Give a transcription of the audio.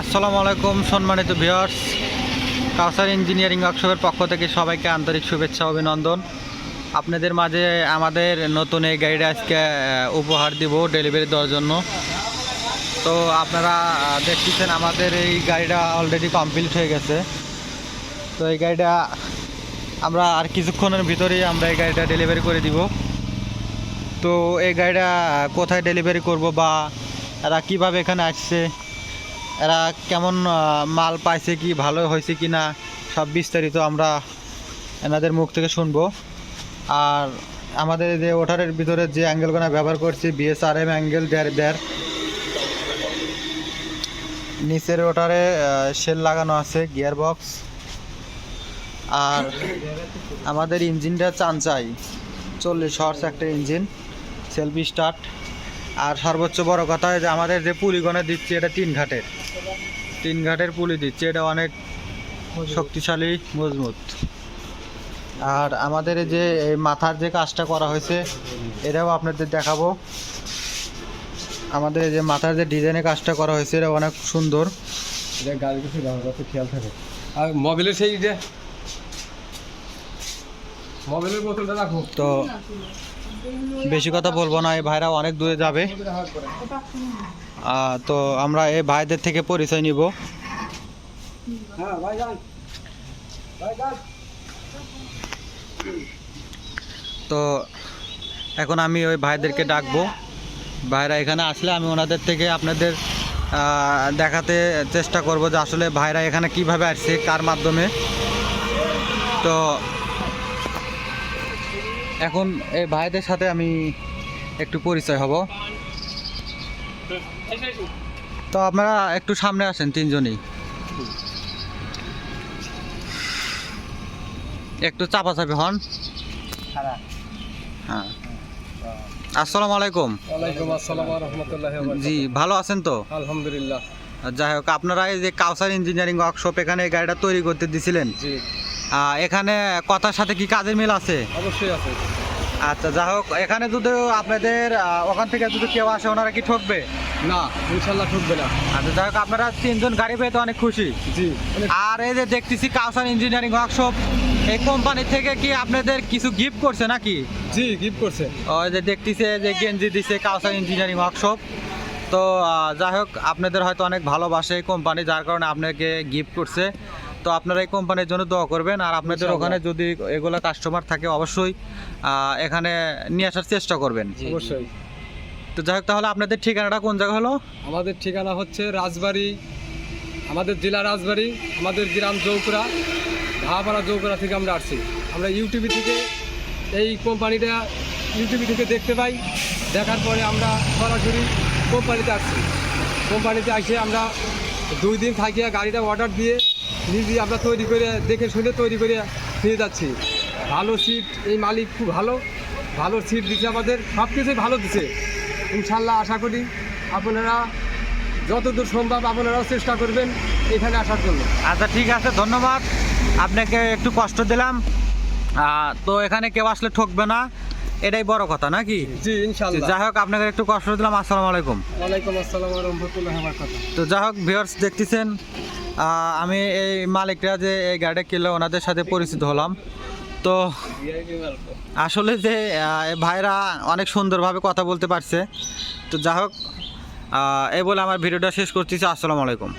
আসসালামু আলাইকুম সম্মানিত ভিউয়ার্স। কাউসার ইঞ্জিনিয়ারিং ওয়ার্কশপের পক্ষ থেকে সবাইকে আন্তরিক শুভেচ্ছা, অভিনন্দন। আপনাদের মাঝে আমাদের নতুন এই গাড়িটা আজকে উপহার দিব ডেলিভারি দেওয়ার জন্য। তো আপনারা দেখতেছেন আমাদের এই গাড়িটা অলরেডি কমপ্লিট হয়ে গেছে। তো এই গাড়িটা আমরা আর কিছুক্ষণের ভিতরেই আমরা এই গাড়িটা ডেলিভারি করে দিব। তো এই গাড়িটা কোথায় ডেলিভারি করব বা এরা কীভাবে এখানে আসছে? এরা কেমন মাল পাইছে কি, ভালো হয়েছে কি না, সব বিস্তারিত আমরা এনাদের মুখ থেকে শুনব। আর আমাদের যে ওটারের ভিতরে যে অ্যাঙ্গেলগুলো ব্যবহার করছি বিএসআরএম অ্যাঙ্গেল দেড় দেড়। নিচের ওটারে সেল লাগানো আছে গিয়ার বক্স আর আমাদের ইঞ্জিনটা চাঞ্চাই চল্লিশ হর্স একটা ইঞ্জিন সেলফি স্টার্ট আর সর্বোচ্চ বড় কথা যে আমাদের যে পুলিগনে দিচ্ছে, এটা তিন ঘাটের। তিন ঘাটের পুলি দিচ্ছে এটা অনেক শক্তিশালী মজবুত। আর আমাদের এই যে এই মাথার যে কাজটা করা হয়েছে এটাও আপনাদের দেখাবো। আমাদের যে মাথার যে ডিজাইনের কাজটা করা হয়েছে এটা অনেক সুন্দর। এটা গাড়ি কিছু যাতে খেয়াল থাকে। আর মোবাইলের সেই যে মোবাইলের বোতলটা রাখো। তো বেশি কথা বলব না এই ভাইরা অনেক দূরে যাবে। তো আমরা এই ভাইদের থেকে পরিচয় নিব। হ্যাঁ তো এখন আমি ওই ভাইদেরকে ডাকবো। ভাইরা এখানে আসলে আমি ওনাদের থেকে আপনাদের দেখাতে চেষ্টা করব যে আসলে ভাইরা এখানে কীভাবে আসছে কার মাধ্যমে। তো এখন এই ভাইদের সাথে আমি একটু পরিচয় হব। তো আপনারা একটু সামনে আসেন তিনজনই। একটু চাপা চাপাচাপি হন। হ্যাঁ। আসসালামু আলাইকুম। ওয়ালাইকুম আসসালাম ওয়া রাহমাতুল্লাহি ওয়া জি ভালো আছেন তো? আলহামদুলিল্লাহ। যাই হোক আপনারা এই যে কাউসার ইঞ্জিনিয়ারিং ওয়ার্কশপ এখানে এই গাড়িটা তৈরি করতে দিছিলেন। জি। এখানে কথার সাথে কি কাজের মিল আছে? অবশ্যই আছে। আচ্ছা যাই হোক এখানে যদি আপনাদের ওখান থেকে যদি কেউ আসে ওনারা কি ঠকবে? না ইনশাআল্লাহ ঠকবে না। আচ্ছা যাই হোক আপনারা তিনজন গাড়ি পেয়ে তো অনেক খুশি। জি আর এই যে দেখতেছি কাউসার ইঞ্জিনিয়ারিং ওয়ার্কশপ এই কোম্পানি থেকে কি আপনাদের কিছু গিফট করছে নাকি? জি গিফট করছে। ওই যে দেখতেছে যে গেঞ্জি দিছে কাউসার ইঞ্জিনিয়ারিং ওয়ার্কশপ তো যাই হোক আপনাদের হয়তো অনেক ভালোবাসে এই কোম্পানি যার কারণে আপনাকে গিফট করছে। তো আপনারা এই কোম্পানির জন্য দোয়া করবেন। আর আপনাদের ওখানে যদি এগুলো কাস্টমার থাকে অবশ্যই এখানে নিয়ে আসার চেষ্টা করবেন। অবশ্যই। তো যাই হোক তাহলে আপনাদের ঠিকানাটা কোন জায়গা হলো? আমাদের ঠিকানা হচ্ছে রাজবাড়ি আমাদের জেলা রাজবাড়ি আমাদের গ্রাম চৌকরা ভাপাড়া চৌকরা থেকে আমরা আসছি। আমরা ইউটিউবে থেকে এই কোম্পানিটা ইউটিউবে থেকে দেখতে পাই। দেখার পরে আমরা সরাসরি কোম্পানিতে আসছি। কোম্পানিতে এসে আমরা দুই দিন থাকিয়া গাড়িটা অর্ডার দিয়ে নিজে আমরা তৈরি করে দেখে শুনে তৈরি করে নিয়ে যাচ্ছি। ভালো সিট এই মালিক খুব ভালো। ভালো সিট দিচ্ছে আমাদের সব কিছুই ভালো দিচ্ছে ইনশাল্লাহ আশা করি আপনারা যতদূর সম্ভব আপনারাও চেষ্টা করবেন এখানে আসার জন্য। আচ্ছা ঠিক আছে ধন্যবাদ। আপনাকে একটু কষ্ট দিলাম। তো এখানে কেউ আসলে ঠকবে না এটাই বড় কথা নাকি জি যাই হোক আপনাকে একটু কষ্ট দিলাম আসসালামু আলাইকুম। ওয়ালাইকুম আসসালাম রহমতুল্লাহ বারকাতুহ। তো যাই হোক ভিউয়ার্স দেখতেছেন আমি এই মালিকরা যে এই গাড়িটা কিনলো, ওনাদের সাথে পরিচিত হলাম। তো আসলে যে ভাইরা অনেক সুন্দরভাবে কথা বলতে পারছে। তো যাই হোক এই বলে আমার ভিডিওটা শেষ করতেছি। আসসালামু আলাইকুম।